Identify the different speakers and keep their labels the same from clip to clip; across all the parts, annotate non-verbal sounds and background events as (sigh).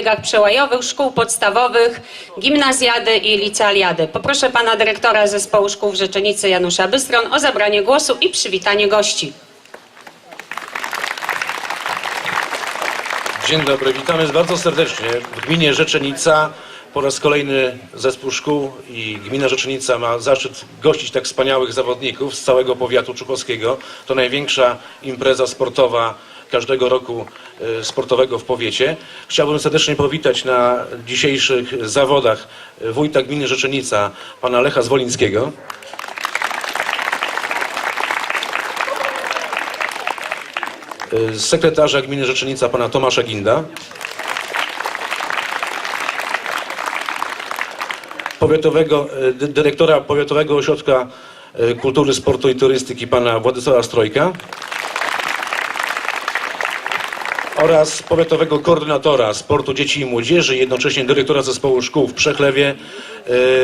Speaker 1: biegach przełajowych szkół podstawowych, gimnazjady i licealiady. Poproszę pana dyrektora zespołu szkół w Rzeczenicy Janusza Bystron o zabranie głosu i przywitanie gości.
Speaker 2: Dzień dobry, witamy bardzo serdecznie w gminie Rzeczenica. Po raz kolejny zespół szkół i gmina Rzeczenica ma zaszczyt gościć tak wspaniałych zawodników z całego powiatu czukowskiego. To największa impreza sportowa każdego roku e, sportowego w powiecie. Chciałbym serdecznie powitać na dzisiejszych zawodach wójta gminy Rzeczenica, pana Lecha Zwolińskiego. e, sekretarza gminy Rzeczenica, pana Tomasza Ginda. powiatowego, e, dy- dyrektora Powiatowego Ośrodka e, Kultury, Sportu i Turystyki pana Władysława Strojka oraz powiatowego koordynatora sportu dzieci i młodzieży, jednocześnie dyrektora zespołu szkół w Przechlewie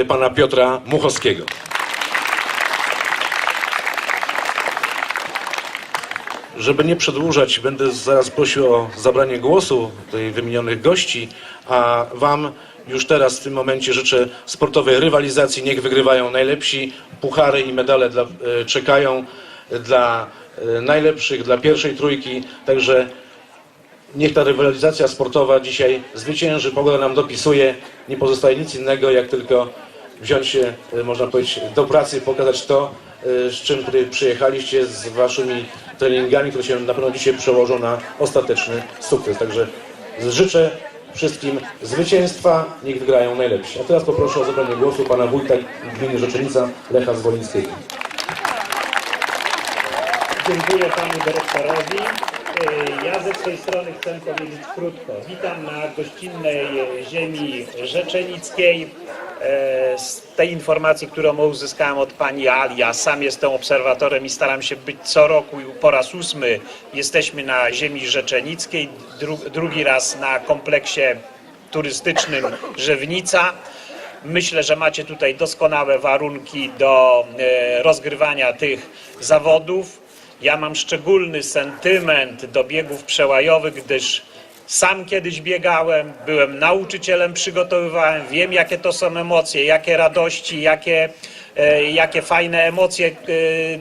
Speaker 2: e, pana Piotra Muchowskiego. Żeby nie przedłużać, będę zaraz prosił o zabranie głosu tutaj wymienionych gości, a Wam już teraz w tym momencie życzę sportowej rywalizacji. Niech wygrywają najlepsi. Puchary i medale dla, e, czekają dla e, najlepszych, dla pierwszej trójki. Także niech ta rywalizacja sportowa dzisiaj zwycięży. Pogoda nam dopisuje. Nie pozostaje nic innego, jak tylko wziąć się, e, można powiedzieć, do pracy, pokazać to, e, z czym przyjechaliście, z waszymi treningami, które się na pewno dzisiaj przełożą na ostateczny sukces. Także życzę wszystkim zwycięstwa, niech wygrają najlepsi. A teraz poproszę o zabranie głosu pana wójta gminy Rzeczenica, Lecha Zwolińskiego.
Speaker 3: Dziękuję panu dyrektorowi. Ze swojej strony chcę powiedzieć krótko. Witam na gościnnej e, ziemi rzeczenickiej. E, Z tej informacji, którą uzyskałem od pani Ali, ja sam jestem obserwatorem i staram się być co roku po raz ósmy. Jesteśmy na ziemi rzeczenickiej, dru, drugi raz na kompleksie turystycznym Żewnica. Myślę, że macie tutaj doskonałe warunki do e, rozgrywania tych zawodów. Ja mam szczególny sentyment do biegów przełajowych, gdyż sam kiedyś biegałem, byłem nauczycielem, przygotowywałem, wiem jakie to są emocje, jakie radości, jakie, e, jakie fajne emocje e,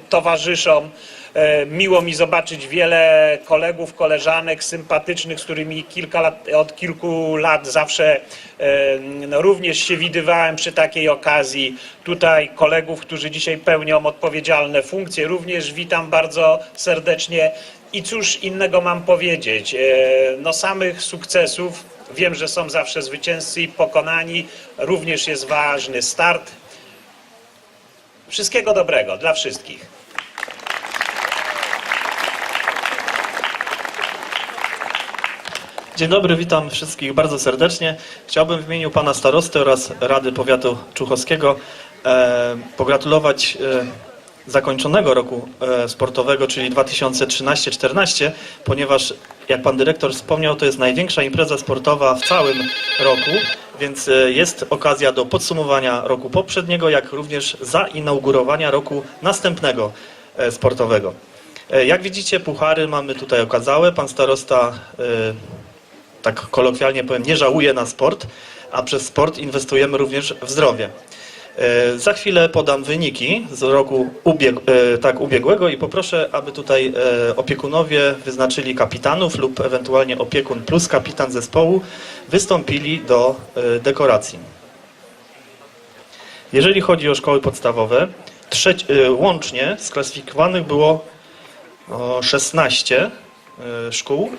Speaker 3: towarzyszą. E, Miło mi zobaczyć wiele kolegów, koleżanek sympatycznych, z którymi kilka lat, od kilku lat zawsze e, no, również się widywałem przy takiej okazji. Tutaj kolegów, którzy dzisiaj pełnią odpowiedzialne funkcje, również witam bardzo serdecznie. I cóż innego mam powiedzieć? E, No samych sukcesów. Wiem, że są zawsze zwycięzcy i pokonani. Również jest ważny start. Wszystkiego dobrego dla wszystkich.
Speaker 4: Dzień dobry, witam wszystkich bardzo serdecznie. Chciałbym w imieniu pana starosty oraz Rady Powiatu Czuchowskiego e, pogratulować e, zakończonego roku e, sportowego, czyli 2013-14, ponieważ jak pan dyrektor wspomniał, to jest największa impreza sportowa w całym roku, więc e, jest okazja do podsumowania roku poprzedniego, jak również zainaugurowania roku następnego e, sportowego. E, Jak widzicie, puchary mamy tutaj okazałe. Pan starosta tak kolokwialnie powiem, nie żałuje na sport, a przez sport inwestujemy również w zdrowie. E, Za chwilę podam wyniki z roku ubieg e, tak, ubiegłego i poproszę, aby tutaj e, opiekunowie wyznaczyli kapitanów lub ewentualnie opiekun plus kapitan zespołu wystąpili do dekoracji. Jeżeli chodzi o szkoły podstawowe, łącznie sklasyfikowanych było o 16 e, szkół.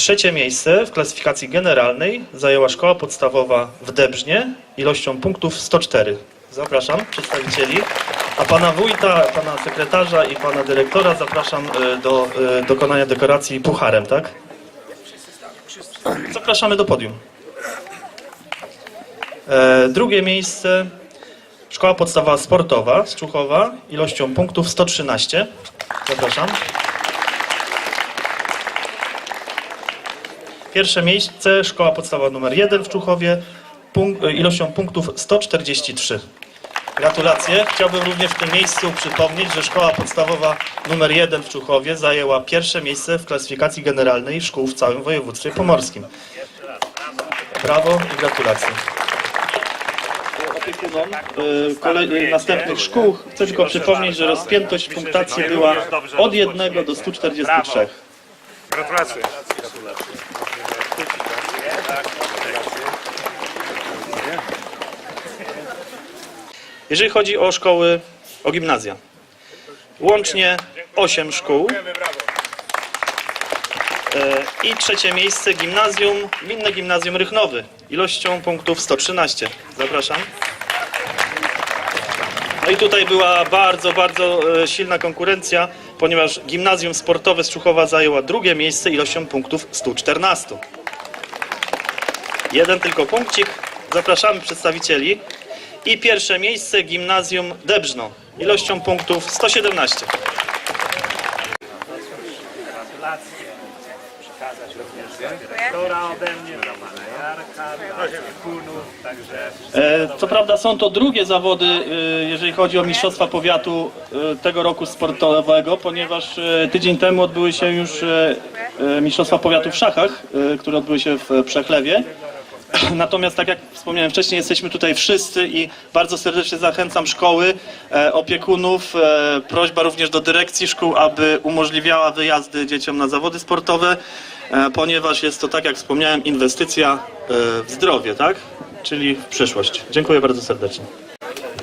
Speaker 4: Trzecie miejsce w klasyfikacji generalnej zajęła szkoła podstawowa w Debrznie ilością punktów 104. Zapraszam przedstawicieli. A pana wójta, pana sekretarza i pana dyrektora zapraszam e, do e, dokonania dekoracji pucharem, tak? Zapraszamy do podium. E, Drugie miejsce Szkoła Podstawowa Sportowa z Czuchowa ilością punktów 113. Zapraszam. Pierwsze miejsce Szkoła Podstawowa nr 1 w Czuchowie punk- e, ilością punktów 143. Gratulacje. Chciałbym również w tym miejscu przypomnieć, że Szkoła Podstawowa nr 1 w Czuchowie zajęła pierwsze miejsce w klasyfikacji generalnej szkół w całym województwie pomorskim. Brawo i gratulacje. Opiekunom y, kolej, następnych szkół chcę tylko przypomnieć, że rozpiętość punktacji była od 1 do 143.
Speaker 3: Gratulacje.
Speaker 4: Jeżeli chodzi o szkoły, o gimnazja, łącznie 8 szkół E, i trzecie miejsce gimnazjum, Gminne Gimnazjum Rychnowy, ilością punktów 113. Zapraszam. No i tutaj była bardzo, bardzo e, silna konkurencja, ponieważ gimnazjum sportowe z zajęła drugie miejsce ilością punktów 114. Jeden tylko punkcik. Zapraszamy przedstawicieli. I pierwsze miejsce gimnazjum Debrzno ilością punktów 117.
Speaker 3: Przekazać również dyrektora ode mnie, pana Jarka, opiekunów, także
Speaker 4: E, Co prawda są to drugie zawody, e, jeżeli chodzi o Mistrzostwa Powiatu e, tego roku sportowego, ponieważ e, tydzień temu odbyły się już e, e, Mistrzostwa Powiatu w szachach, e, które odbyły się w Przechlewie. (clears throat) Natomiast tak jak wspomniałem wcześniej, jesteśmy tutaj wszyscy i bardzo serdecznie zachęcam szkoły, e, opiekunów, e, prośba również do dyrekcji szkół, aby umożliwiała wyjazdy dzieciom na zawody sportowe, e, ponieważ jest to, tak jak wspomniałem, inwestycja w zdrowie, tak? Czyli w przyszłość. Dziękuję bardzo serdecznie.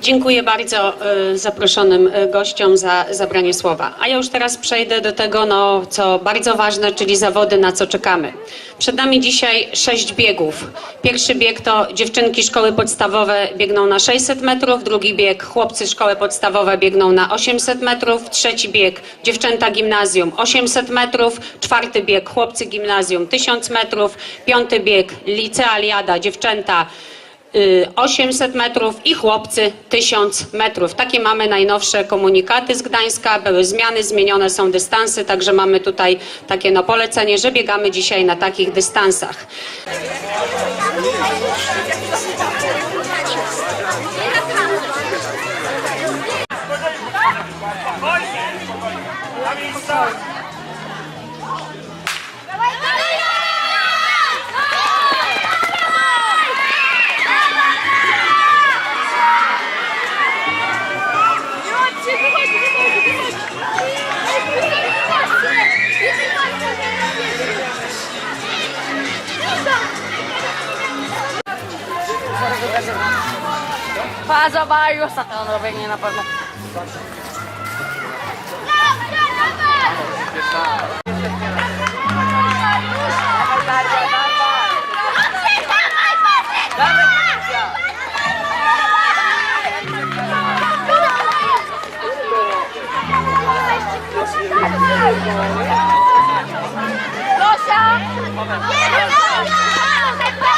Speaker 1: Dziękuję bardzo y, zaproszonym y, gościom za zabranie słowa. A ja już teraz przejdę do tego, no, co bardzo ważne, czyli zawody, na co czekamy. Przed nami dzisiaj sześć biegów. Pierwszy bieg to dziewczynki szkoły podstawowe biegną na 600 metrów, drugi bieg chłopcy szkoły podstawowe biegną na 800 metrów, trzeci bieg dziewczęta gimnazjum 800 metrów, czwarty bieg chłopcy gimnazjum 1000 metrów, piąty bieg licealiada dziewczęta 800 metrów i chłopcy 1000 metrów. Takie mamy najnowsze komunikaty z Gdańska. Były zmiany, zmienione są dystanse, także mamy tutaj takie no polecenie, że biegamy dzisiaj na takich dystansach.
Speaker 5: Vaza bairro, Satana, vem na
Speaker 6: palma.
Speaker 5: É Gosia! Nie,
Speaker 7: nie, é nie!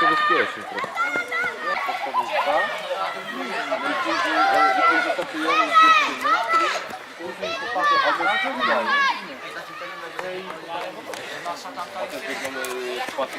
Speaker 8: To jest to bezpieczny trochę. Podstawówka. I później zaczynamy z dziewczyny. Później chłopacy albo zaczynają. A też mamy chłopacy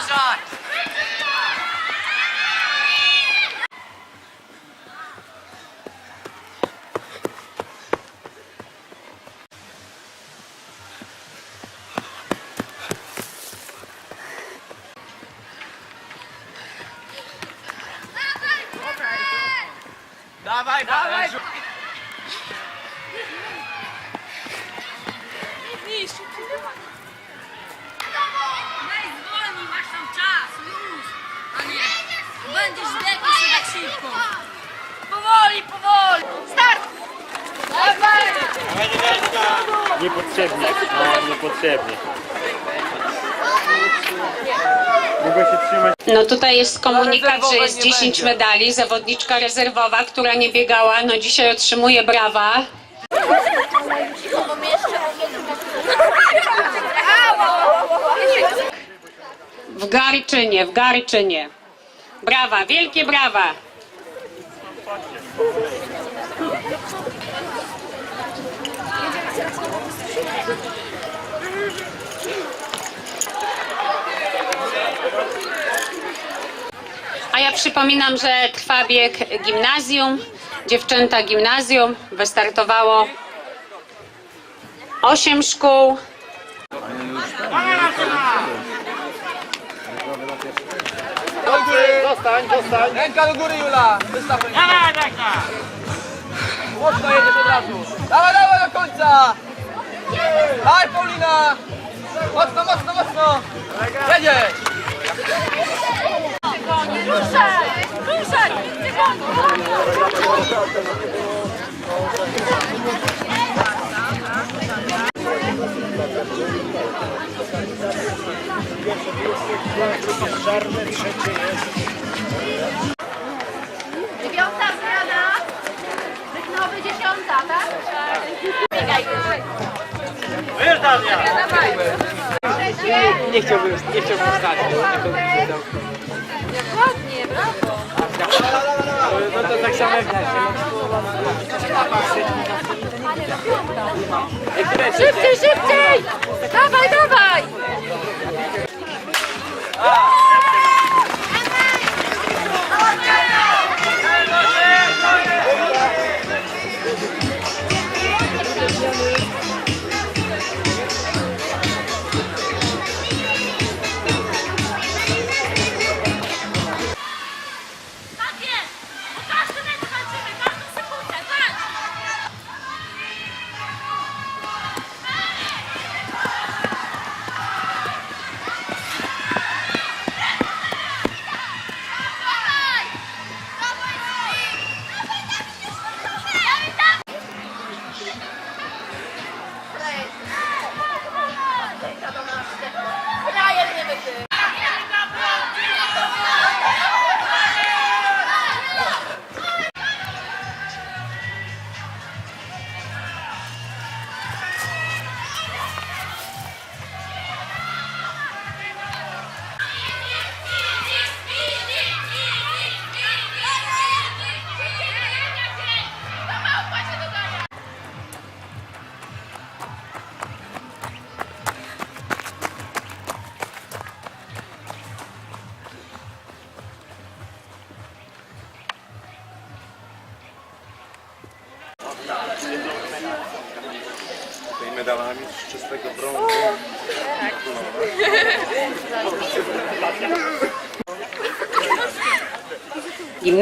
Speaker 3: Amazon. No niepotrzebnie. Mogę się trzymać.
Speaker 1: No tutaj jest komunikat, że jest
Speaker 7: nie
Speaker 1: 10
Speaker 7: będzie.
Speaker 1: medali. Zawodniczka rezerwowa, która nie biegała, no dzisiaj otrzymuje brawa. W Garczynie, w Garczynie. Brawa, wielkie brawa. A ja przypominam, że trwa bieg gimnazjum. Dziewczęta gimnazjum wystartowało 8 szkół.
Speaker 7: Ręka do góry Jula! Wystaw rękę. Dawaj, ręka! Mocno jedziesz od razu. Dawaj, dawaj do końca! Dawaj Paulina! Mocno, mocno, mocno! Jedziesz!
Speaker 5: Ruszaj! Ruszaj! Tygodnie!
Speaker 6: Dziewiąta zmiana. Nowy dziesiąta, tak? Biegaj.
Speaker 7: Nie chciałbym, nie chciałbym stać.
Speaker 5: Ładnie, brawo!
Speaker 7: No to tak samo jak
Speaker 5: Szybciej, szybciej! Dawaj, dawaj!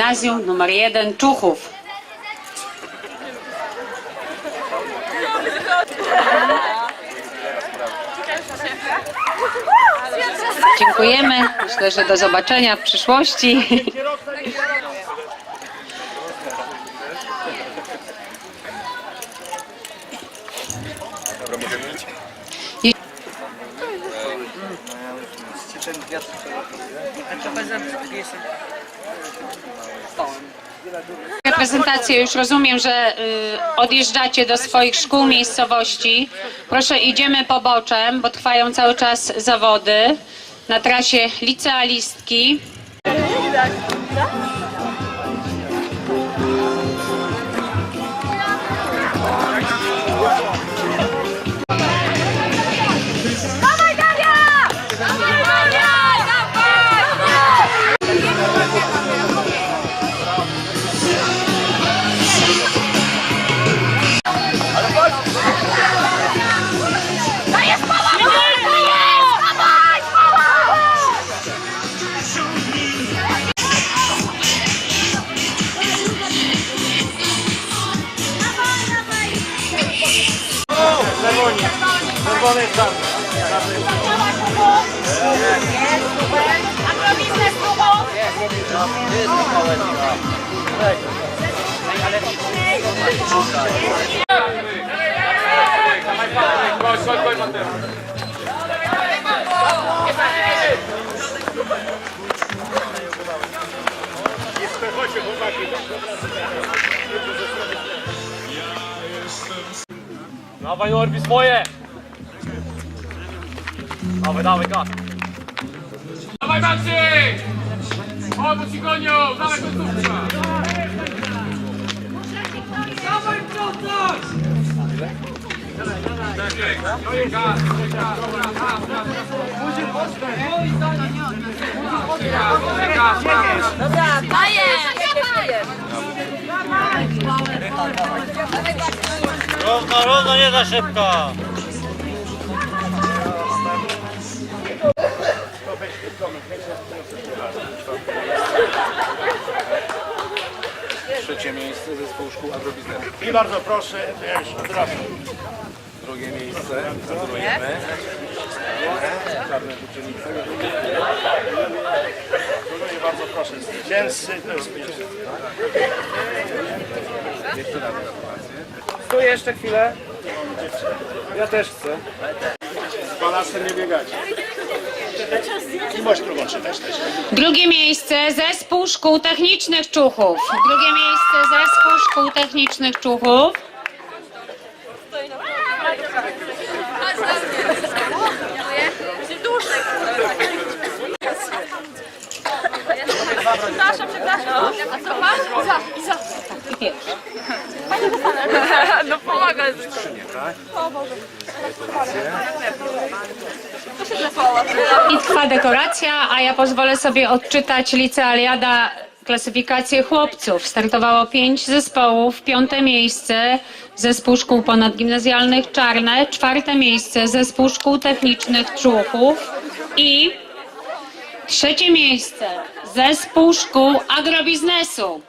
Speaker 1: Gimnazjum numer 1 Czuchów. Dziękujemy. Myślę, że do zobaczenia w przyszłości. Reprezentację już rozumiem, że y, odjeżdżacie do swoich szkół, miejscowości. Proszę, idziemy poboczem, bo trwają cały czas zawody na trasie licealistki.
Speaker 5: Kubą!
Speaker 7: Dawaj Orbi swoje! Dawaj, dawaj, gaz! Dawaj Maciej! O, bo ci gonią! Dawaj końcówka! Dawaj gaz, gaz!
Speaker 5: Dajesz!
Speaker 9: Równo, równo, nie za szybko.
Speaker 2: Trzecie miejsce zespół szkół agrobiznesu.
Speaker 8: I bardzo proszę, od razu.
Speaker 2: Drugie miejsce. Gratulujemy. Czarne uczennice.
Speaker 8: Dziękuję bardzo proszę. Zwycięzcy to jest pierwszy.
Speaker 2: Jeszcze raz.
Speaker 7: Stój jeszcze chwilę. Ja też chcę.
Speaker 8: Z balasem nie biegacie.
Speaker 1: Drugie miejsce Zespół Szkół Technicznych Czuchów. Drugie miejsce Zespół Szkół Technicznych Czuchów.
Speaker 5: Przepraszam, przepraszam. A co masz? Iza, Iza. No pomaga.
Speaker 1: I trwa dekoracja, a ja pozwolę sobie odczytać licealiada klasyfikację chłopców. Startowało pięć zespołów, piąte miejsce zespół szkół ponadgimnazjalnych Czarne, czwarte miejsce zespół szkół technicznych Człuchów i trzecie miejsce zespół szkół agrobiznesu.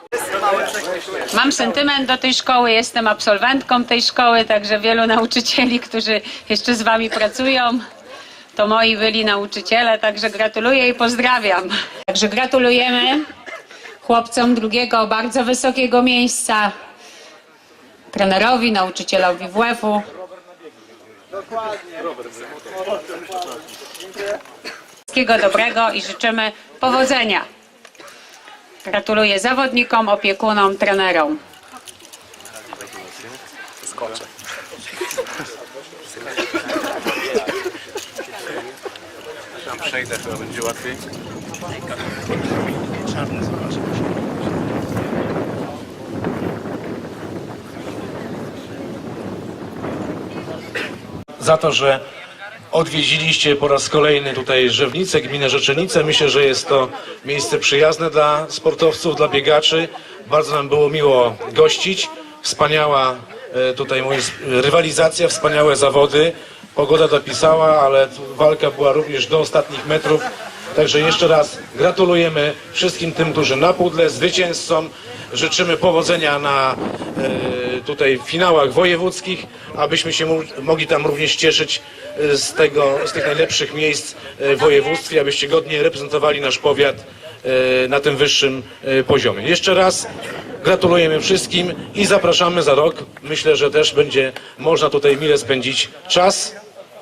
Speaker 1: Mam sentyment do tej szkoły, jestem absolwentką tej szkoły, także wielu nauczycieli, którzy jeszcze z wami pracują, to moi byli nauczyciele, także gratuluję i pozdrawiam. Także gratulujemy chłopcom drugiego bardzo wysokiego miejsca, trenerowi, nauczycielowi WF-u. Wszystkiego dobrego i życzymy powodzenia. Gratuluję zawodnikom, opiekunom, trenerom.
Speaker 2: Tam przejdę, chyba będzie łatwiej. Za to, że odwiedziliście po raz kolejny tutaj Żewnicę, gminę Rzeczenice. Myślę, że jest to miejsce przyjazne dla sportowców, dla biegaczy. Bardzo nam było miło gościć. Wspaniała e, tutaj rywalizacja, wspaniałe zawody. Pogoda dopisała, ale walka była również do ostatnich metrów. Także jeszcze raz gratulujemy wszystkim tym, którzy na pudle, zwycięzcom. Życzymy powodzenia na e, tutaj finałach wojewódzkich, abyśmy się mogli tam również cieszyć z, tego, z tych najlepszych miejsc e, w województwie, abyście godnie reprezentowali nasz powiat e, na tym wyższym e, poziomie. Jeszcze raz gratulujemy wszystkim i zapraszamy za rok. Myślę, że też będzie można tutaj mile spędzić czas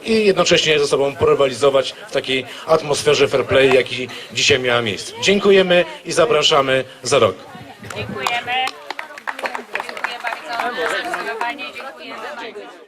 Speaker 2: i jednocześnie ze sobą porywalizować w takiej atmosferze fair play, jaki dzisiaj miała miejsce. Dziękujemy i zapraszamy za rok.
Speaker 1: Dziękujemy. Dziękuję bardzo bardzo.